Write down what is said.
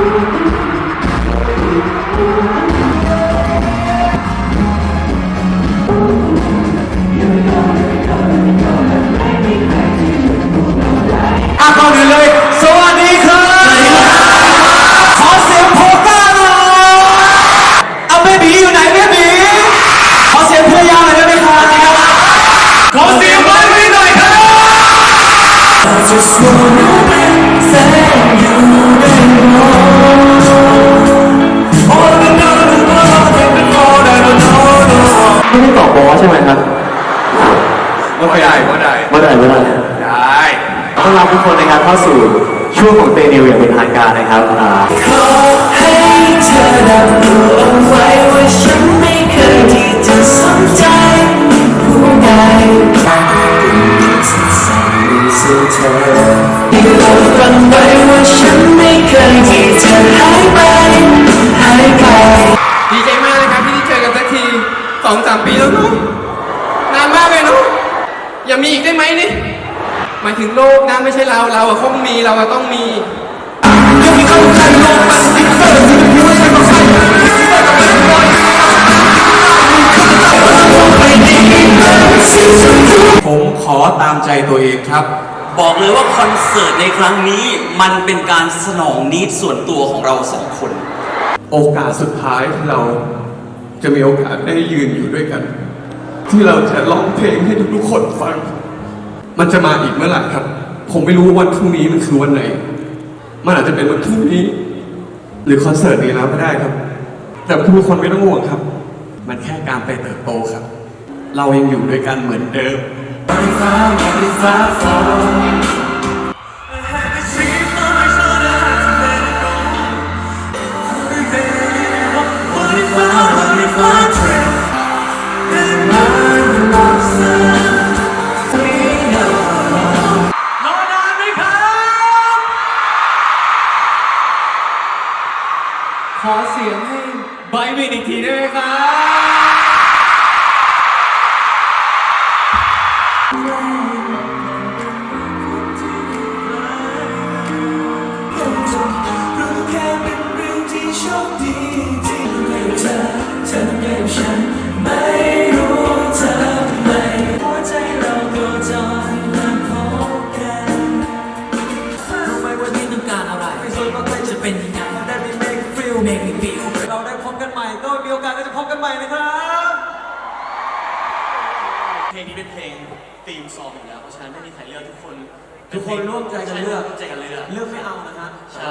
Thank you. ไม่ได้ไม่ได้ไม่ได้ไม่ได้ได้ต้อนรับทุกคนนะครับเข้าสู่ช่วงของเตนิวอย่างเป็นทางการนะครับอ่าขอให้เธอรับรู้เอาไว้ว่าฉันไม่เคยที่จะสนใจผู้ใดสู่เธอให้เราฟังไว้ว่าฉันไม่เคยที่จะหายไปหายไปดีใจมากนะครับที่ได้เจอกันสักทีสองสามปีแล้วเนาะนานมากเลยเนาะ อย่ามีอีกได้ไหมนี่ หมายถึงโลกนะไม่ใช่เรา เราอะต้องมีเราอะต้องมี ผมขอตามใจตัวเองครับ บอกเลยว่าคอนเสิร์ตในครั้งนี้มันเป็นการสนองนิดส่วนตัวของเราสองคน โอกาสสุดท้ายที่เราจะมีโอกาสได้ยืนอยู่ด้วยกัน ที่เราจะร้องเพลงให้ทุกๆคนฟัง มันจะมาอีกเมื่อไหร่ครับ ผมไม่รู้ว่าวันพรุ่งนี้มันคือวันไหน มันอาจจะเป็นวันพรุ่งนี้ หรือคอนเสิร์ตนี้แล้วก็ได้ครับ แต่ทุกคนไม่ต้องห่วงครับ มันแค่การไปเติบโตครับ เรายังอยู่ด้วยกันเหมือนเดิมฟ้า ขอเสียงให้ไบร์ทวินอีกทีได้ไหมครับ รู้แค่เป็นเรื่องที่โชคดี make feel make me feel เราได้พบกันใหม่ก็มีโอกาสก็จะพบกันใหม่นะครับ เพลงนี้เป็นเพลงธีมซองอยู่แล้วเพราะฉะนั้นไม่มีใครเลือกทุกคนทุกคนร่วมใจกันเลือกร่วมใจกันเลือก เลือกไม่เอานะฮะใช่